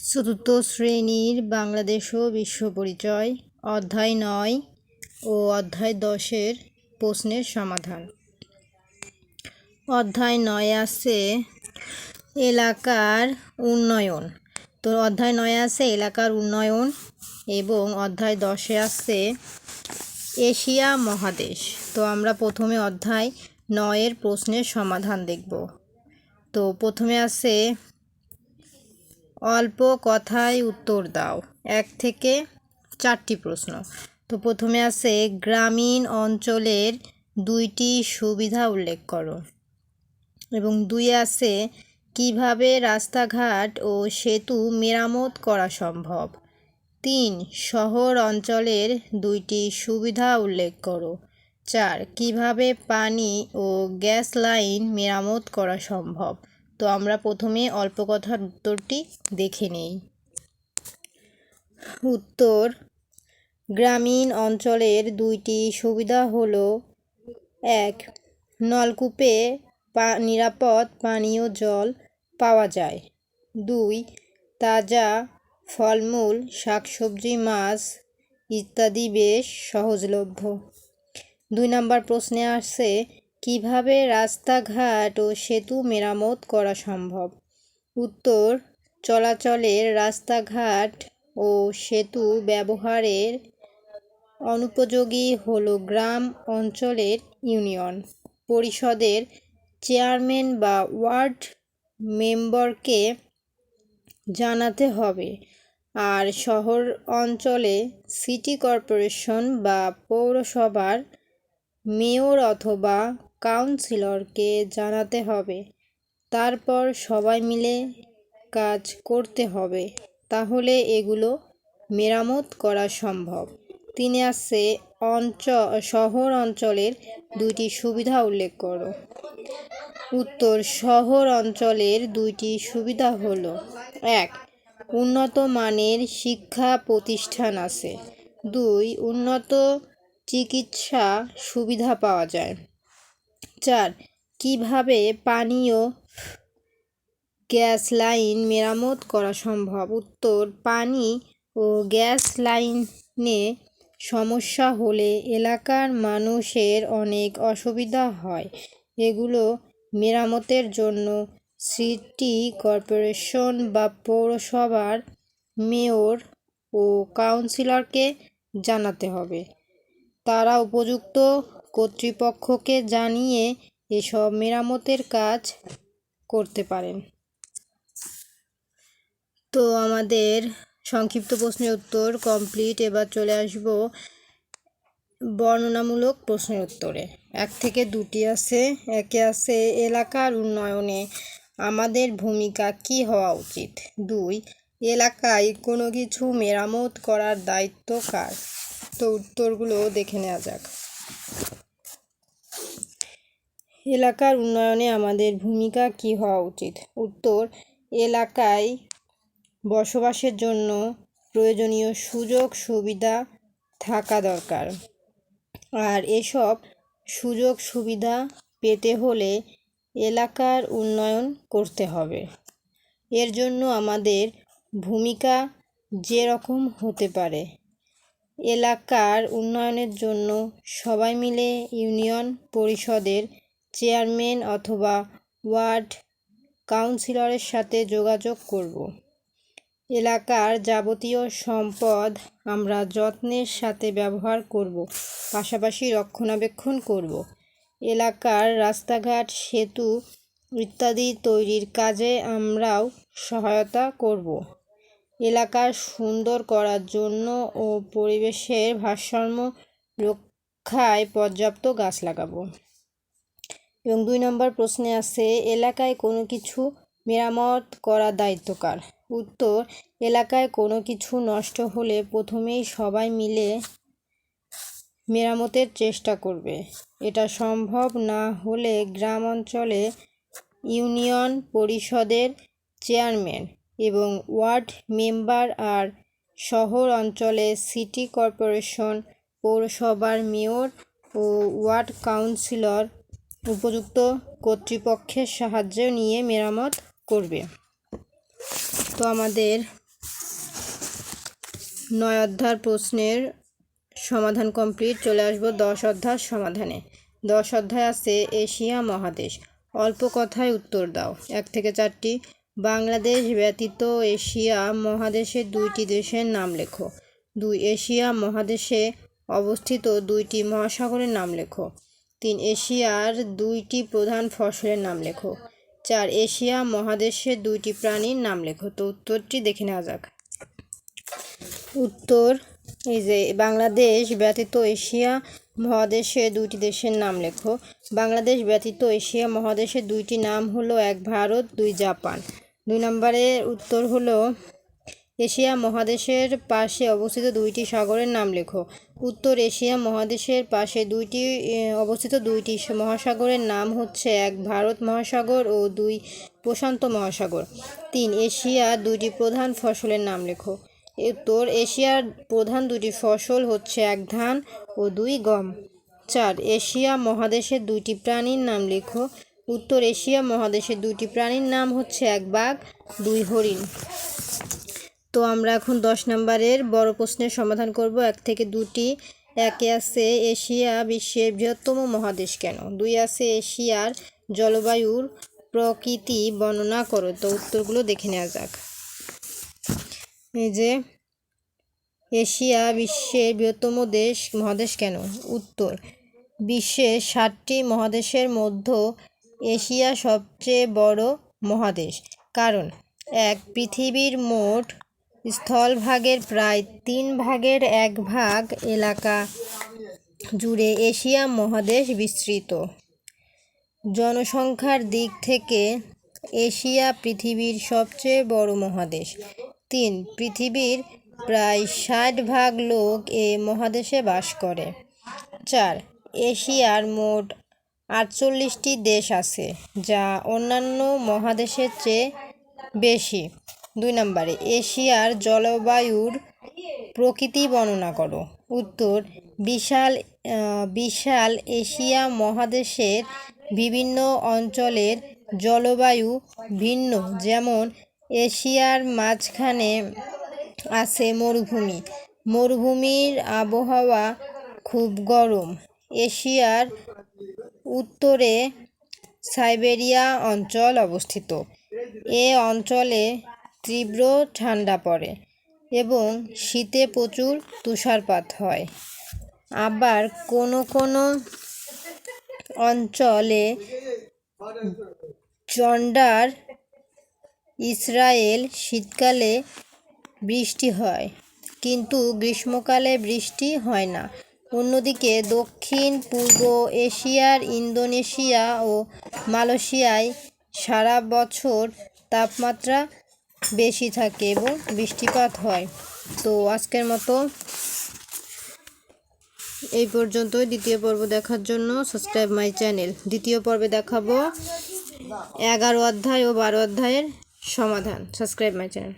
চতুর্থ শ্রেণির বাংলাদেশ ও বিশ্ব পরিচয়, অধ্যায় নয় ও অধ্যায় দশের প্রশ্নের সমাধান। অধ্যায় নয় আছে এলাকার উন্নয়ন। তো অধ্যায় নয় আছে এলাকার উন্নয়ন এবং অধ্যায় দশে আছে এশিয়া মহাদেশ। তো আমরা প্রথমে অধ্যায় নয়ের প্রশ্নের সমাধান দেখব। তো প্রথমে আছে অল্প কথায় উত্তর দাও। এক থেকে চারটি প্রশ্ন। তো প্রথমে আছে, গ্রামীণ অঞ্চলের দুইটি সুবিধা উল্লেখ করো। এবং দুই আছে, কীভাবে রাস্তাঘাট ও সেতু মেরামত করা সম্ভব? তিন, শহর অঞ্চলের দুইটি সুবিধা উল্লেখ করো। চার, কীভাবে পানি ও গ্যাস লাইন মেরামত করা সম্ভব? তো আমরা প্রথমে অল্প কথার উত্তরটি দেখে নেই। উত্তর, গ্রামীণ অঞ্চলের দুইটি সুবিধা হলো, এক, নলকূপে পা, নিরাপদ পানীয় জল পাওয়া যায়। দুই, তাজা ফলমূল, শাকসবজি, মাছ ইত্যাদি বেশ সহজলভ্য। দুই নম্বর প্রশ্নে আসছে কীভাবে রাস্তাঘাট ও সেতু মেরামত করা সম্ভব? উত্তর, চলাচলের রাস্তাঘাট ও সেতু ব্যবহারের অনুপযোগী হলো গ্রাম অঞ্চলের ইউনিয়ন। পরিষদের চেয়ারম্যান বা ওয়ার্ড মেম্বারকে জানাতে হবে। আর শহর অঞ্চলে সিটি কর্পোরেশন বা পৌরসভার মেয়র অথবা কাউন্সিলরকে জানাতে হবে। তারপর সবাই মিলে কাজ করতে হবে। তাহলে এগুলো মেরামত করা সম্ভব। তিনি আছে অঞ্চ, শহর অঞ্চলের দুইটি সুবিধা উল্লেখ করো। উত্তর, শহর অঞ্চলের দুইটি সুবিধা হলো, এক, উন্নত মানের শিক্ষা প্রতিষ্ঠান আছে। দুই, উন্নত চিকিৎসা সুবিধা পাওয়া যায়। চার, কীভাবে পানীয় গ্যাস লাইন মেরামত করা সম্ভব? উত্তর, পানি ও গ্যাস লাইনে সমস্যা হলে এলাকার মানুষের অনেক অসুবিধা হয়। এগুলো মেরামতের জন্য সিটি কর্পোরেশন বা পৌরসভার মেয়র ও কাউন্সিলরকে জানাতে হবে। তারা উপযুক্ত কর্তৃপক্ষকে জানিয়ে এসব মেরামতের কাজ করতে পারেন। তো আমাদের সংক্ষিপ্ত প্রশ্নের উত্তর কমপ্লিট এবার চলে আসব বর্ণনামূলক প্রশ্নের উত্তরে। এক থেকে দুটি আছে, একে আছে এলাকার উন্নয়নে। আমাদের ভূমিকা কি হওয়া উচিত? দুই, এলাকায় কোনো কিছু মেরামত করার দায়িত্ব কার? তো উত্তরগুলো দেখে নেওয়া যাক। এলাকার উন্নয়নে আমাদের ভূমিকা কি হওয়া উচিত? উত্তর, এলাকায় বসবাসের জন্য প্রয়োজনীয় সুযোগ, সুবিধা থাকা দরকার। আর এসব সুযোগ, সুবিধা পেতে হলে এলাকার উন্নয়ন করতে হবে। এর জন্য আমাদের ভূমিকা যেরকম হতে পারে। এলাকার উন্নয়নের জন্য সবাই মিলে ইউনিয়ন পরিষদের চেয়ারম্যান অথবা ওয়ার্ড কাউন্সিলরের সাথে যোগাযোগ করব। এলাকার যাবতীয় সম্পদ আমরা যত্নের সাথে ব্যবহার করব, পাশাপাশি রক্ষণাবেক্ষণ করব। এলাকার রাস্তাঘাট, সেতু ইত্যাদি তৈরির কাজে আমরাও সহায়তা করব। এলাকা সুন্দর করার জন্য ও পরিবেশের ভারসাম্য রক্ষায় পর্যাপ্ত গাছ লাগাবো। এবং দুই নম্বর প্রশ্নে আছে, এলাকায় কোনো কিছু মেরামত করার দায়িত্ব কার উত্তর, এলাকায় কোনো কিছু নষ্ট হলে প্রথমেই সবাই মিলে মেরামতের চেষ্টা করবে। এটা সম্ভব না হলে গ্রাম অঞ্চলে ইউনিয়ন পরিষদের চেয়ারম্যান এবং ওয়ার্ড মেম্বার আর শহর অঞ্চলে সিটি কর্পোরেশন, পৌরসভার মেয়র ও ওয়ার্ড কাউন্সিলর উপযুক্ত কর্তৃপক্ষের সাহায্য নিয়ে মেরামত করবে। তো আমাদের নয় অধ্যায় প্রশ্নের সমাধান কমপ্লিট। চলে আসব দশ অধ্যায় সমাধানে। দশ অধ্যায় আছে এশিয়া মহাদেশ। অল্প কথায় উত্তর দাও। এক থেকে চারটি। বাংলাদেশ ব্যতীত এশিয়া মহাদেশের দুইটি দেশের নাম লেখো। দুই এশিয়া মহাদেশে অবস্থিত দুইটি মহাসাগরের নাম লেখো। তিন এশিয়ার দুইটি প্রধান ফসলের নাম লেখো। চার এশিয়া মহাদেশের দুইটি প্রাণীর নাম লেখো। তো উত্তরটি দেখে নেওয়া যাক। উত্তর, এই যে বাংলাদেশ ব্যতীত এশিয়া মহাদেশে দুইটি দেশের নাম লেখো। বাংলাদেশ ব্যতীত এশিয়া মহাদেশের দুইটি নাম হলো এক ভারত, দুই জাপান। দুই নম্বরের উত্তর হলো এশিয়া মহাদেশের পাশে অবস্থিত দুইটি সাগরের নাম লেখো। উত্তর এশিয়া মহাদেশের পাশে দুইটি অবস্থিত দুইটি মহাসাগরের নাম হচ্ছে এক ভারত মহাসাগর ও দুই প্রশান্ত মহাসাগর। তিন, এশিয়া দুইটি প্রধান ফসলের নাম লেখো। উত্তর এশিয়ার প্রধান দুটি ফসল হচ্ছে এক ধান ও দুই গম। চার, এশিয়া মহাদেশের দুইটি প্রাণীর নাম লেখো। উত্তর এশিয়া মহাদেশের দুইটি প্রাণীর নাম হচ্ছে এক বাঘ, দুই হরিণ। তো আমরা এখন দশ নম্বরের বড় প্রশ্নের সমাধান করব। এক থেকে দুটি, একে আছে এশিয়া বিশ্বের বৃহত্তম মহাদেশ কেন? দুই আছে এশিয়ার জলবায়ুর প্রকৃতি বর্ণনা করো। তো উত্তরগুলো দেখে নেওয়া যাক। এই যে, এশিয়া বিশ্বের বৃহত্তম দেশ, মহাদেশ কেন? উত্তর বিশ্বের ষাটটি মহাদেশের মধ্যে এশিয়া সবচেয়ে বড় মহাদেশ। কারণ, এক পৃথিবীর মোট স্থলভাগের প্রায় তিন ভাগের এক ভাগ এলাকা জুড়ে এশিয়া মহাদেশ বিস্তৃত। জনসংখ্যার দিক থেকে এশিয়া পৃথিবীর সবচেয়ে বড় মহাদেশ। তিন, পৃথিবীর প্রায় ষাট ভাগ লোক এ মহাদেশে বাস করে। চার, এশিয়ার মোট আটচল্লিশটি দেশ আছে, যা অন্যান্য মহাদেশের চেয়ে বেশি। দুই নম্বরে, এশিয়ার জলবায়ুর প্রকৃতি বর্ণনা করো। উত্তর, বিশাল বিশাল এশিয়া মহাদেশের বিভিন্ন অঞ্চলের জলবায়ু ভিন্ন, যেমন এশিয়ার মাঝখানে আছে মরুভূমি। মরুভূমির আবহাওয়া খুব গরম। এশিয়ার উত্তরে সাইবেরিয়া অঞ্চল অবস্থিত। এ অঞ্চলে তীব্র ঠান্ডা পড়ে এবং শীতে প্রচুর তুষারপাত হয়। আবার কোনো কোনো অঞ্চলে জন্ডার ইসরায়েল শীতকালে বৃষ্টি হয়, কিন্তু গ্রীষ্মকালে বৃষ্টি হয় না। অন্যদিকে দক্ষিণ, পূর্ব এশিয়ার ইন্দোনেশিয়া ও মালয়েশিয়ায় সারা বছর তাপমাত্রা বেশি থাকে এবং বৃষ্টিপাত হয়। তো আজকের মতো এই পর্যন্ত দ্বিতীয় পর্ব দেখার জন্য সাবস্ক্রাইব মাই চ্যানেল দ্বিতীয় পর্বে দেখাবো এগারো অধ্যায় ও বারো অধ্যায়ের সমাধান। Subscribe my channel